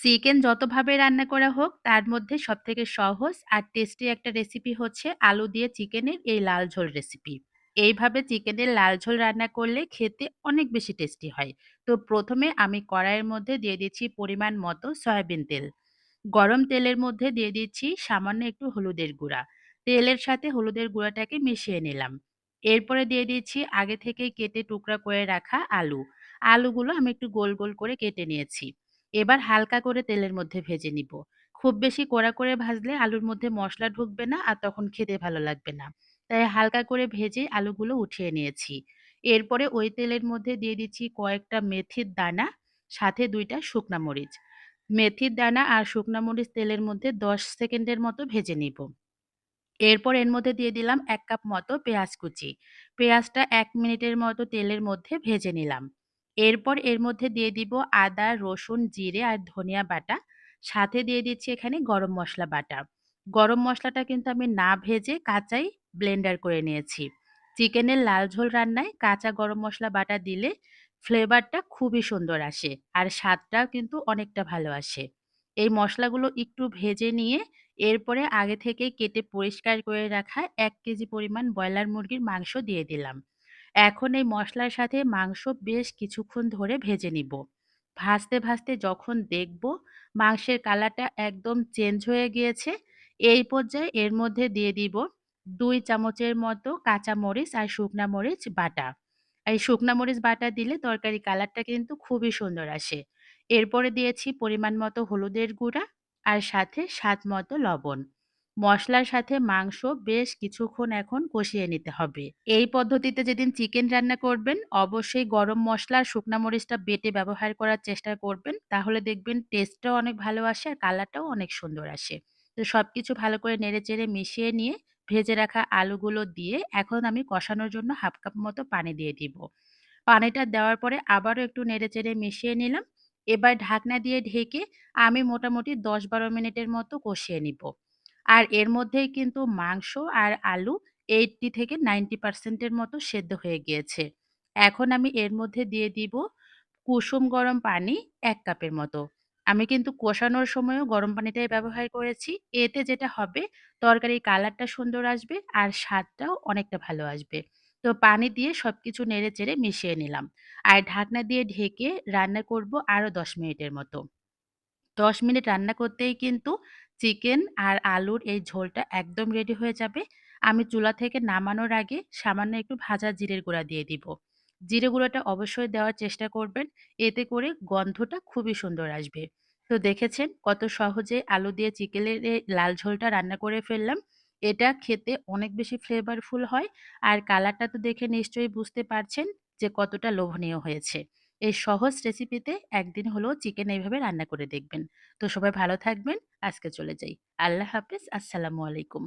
Chicken যতভাবে রান্না করা হোক তার মধ্যে সবথেকে সহজ আর টেস্টি একটা রেসিপি হচ্ছে আলু দিয়ে চিকেনের এই লাল ঝোল রেসিপি। এইভাবে চিকেনের লাল ঝোল রান্না করলে খেতে অনেক বেশি টেস্টি হয়। তো প্রথমে আমি কড়াইয়ের মধ্যে দিয়ে দিচ্ছি পরিমাণ মতো সয়াবিন তেল। গরম তেলের মধ্যে দিয়ে দিচ্ছি সামান্য একটু হলুদের গুঁড়া। তেলের সাথে হলুদের গুঁড়াটাকে মিশিয়ে নিলাম। এরপরে দিয়ে দিচ্ছি আগে থেকেই কেটে টুকরা করে রাখা আলু। আলুগুলো আমি একটু গোল, গোল করে কেটে নিয়েছি। এবার হালকা করে তেলের মধ্যে ভেজে নিব। খুব বেশি কড়া করে ভাজলে আলুর মধ্যে মশলা ঢুকবে না আর তখন খেতে ভালো লাগবে না। তাই হালকা করে ভেজে আলুগুলো উঠিয়ে নিয়েছি। এরপরে ওই তেলের মধ্যে দিয়ে দিচ্ছি কয়েকটা মেথির দানা, সাথে ২ টা শুকনা মরিচ। মেথির দানা আর শুকনা মরিচ তেলের মধ্যে ১০ সেকেন্ডের মতো ভেজে নিব। এরপর এর মধ্যে দিয়ে দিলাম এক কাপ মতো পেঁয়াজ কুচি। পেঁয়াজটা এক মিনিটের মতো তেলের মধ্যে ভেজে নিলাম। এরপর এর মধ্যে দিয়ে দিব আদা, রসুন, জিরে আর ধনিয়া বাটা। সাথে দিয়ে দিচ্ছি এখানে গরম মশলা বাটা। গরম মশলাটা কিন্তু আমি না ভেজে কাঁচাই ব্লেন্ডার করে নিয়েছি। চিকেনের লাল ঝোল রান্নায় কাঁচা গরম মশলা বাটা দিলে ফ্লেভারটা খুবই সুন্দর আসে আর স্বাদটাও কিন্তু অনেকটা ভালো আসে। এই মশলাগুলো একটু ভেজে নিয়ে এরপরে আগে থেকে কেটে পরিষ্কার করে রাখা এক কেজি পরিমাণ ব্রয়লার মুরগির মাংস দিয়ে দিলাম। এখন এই মশলার সাথে মাংস বেশ কিছুক্ষণ ধরে ভেজে নিব। ভাজতে, ভাজতে যখন দেখব মাংসের কালারটা একদম চেঞ্জ হয়ে গিয়েছে, এই পর্যায়ে এর মধ্যে দিয়ে দিব দুই চামচের মতো কাঁচা মরিচ আর শুকনা মরিচ বাটা। এই শুকনা মরিচ বাটা দিলে তরকারি কালারটা কিন্তু খুবই সুন্দর আসে। এরপরে দিয়েছি পরিমাণ মতো হলুদের গুঁড়া আর সাথে স্বাদ মতো লবণ। মসলার সাথে মাংস বেশ কিছুক্ষণ এখন কষিয়ে নিতে হবে। এই পদ্ধতিতে যেদিন চিকেন রান্না করবেন, অবশ্যই গরম মশলা আর শুকনা মরিচটা বেটে ব্যবহার করার চেষ্টা করবেন। তাহলে দেখবেন টেস্টটাও অনেক ভালো আসে আর কালারটাও অনেক সুন্দর আসে। তো সব কিছু ভালো করে নেড়েচেড়ে মিশিয়ে নিয়ে ভেজে রাখা আলুগুলো দিয়ে এখন আমি কষানোর জন্য হাফ কাপ মতো পানি দিয়ে দিব। পানিটা দেওয়ার পরে আবারও একটু নেড়েচেড়ে মিশিয়ে নিলাম। এবার ঢাকনা দিয়ে ঢেকে আমি মোটামুটি দশ বারো মিনিটের মতো কষিয়ে নিব। আর এর মধ্যেই কিন্তু মাংস আর আলু 80 থেকে 90% এর মতো সেদ্ধ হয়ে গিয়েছে। এখন আমি এর মধ্যে দিয়ে দিব কুসুম গরম পানি এক কাপের মতো। আমি কিন্তু কষানোর সময়ও গরম পানিটাই ব্যবহার করেছি। এতে যেটা হবে, তরকারির কালারটা সুন্দর আসবে আর স্বাদটাও অনেকটা ভালো আসবে। তো পানি দিয়ে সব কিছু নেড়ে চেড়ে মিশিয়ে নিলাম। আর ঢাকনা দিয়ে ঢেকে রান্না করব আরও ১০ মিনিটের মতো। ১০ মিনিট রান্না করতেই কিন্তু চিকেন আর আলুর এই ঝোলটা একদম রেডি হয়ে যাবে। আমি চুলা থেকে নামানোর আগে সামান্য একটু ভাজা জিরের গুঁড়া দিয়ে দিব। জিরে গুঁড়োটা অবশ্যই দেওয়ার চেষ্টা করবেন। এতে করে গন্ধটা খুবই সুন্দর আসবে। তো দেখেছেন কত সহজে আলু দিয়ে চিকেনের লাল ঝোলটা রান্না করে ফেললাম। এটা খেতে অনেক বেশি ফ্লেভারফুল হয় আর কালারটা তো দেখে নিশ্চয়ই বুঝতে পারছেন যে কতটা লোভনীয় হয়েছে। এই সহজ রেসিপিতে একদিন হলেও চিকেন এইভাবে রান্না করে দেখবেন। তো সবাই ভালো থাকবেন। আজকে চলে যাই। আল্লাহ হাফিজ, আসসালামু আলাইকুম।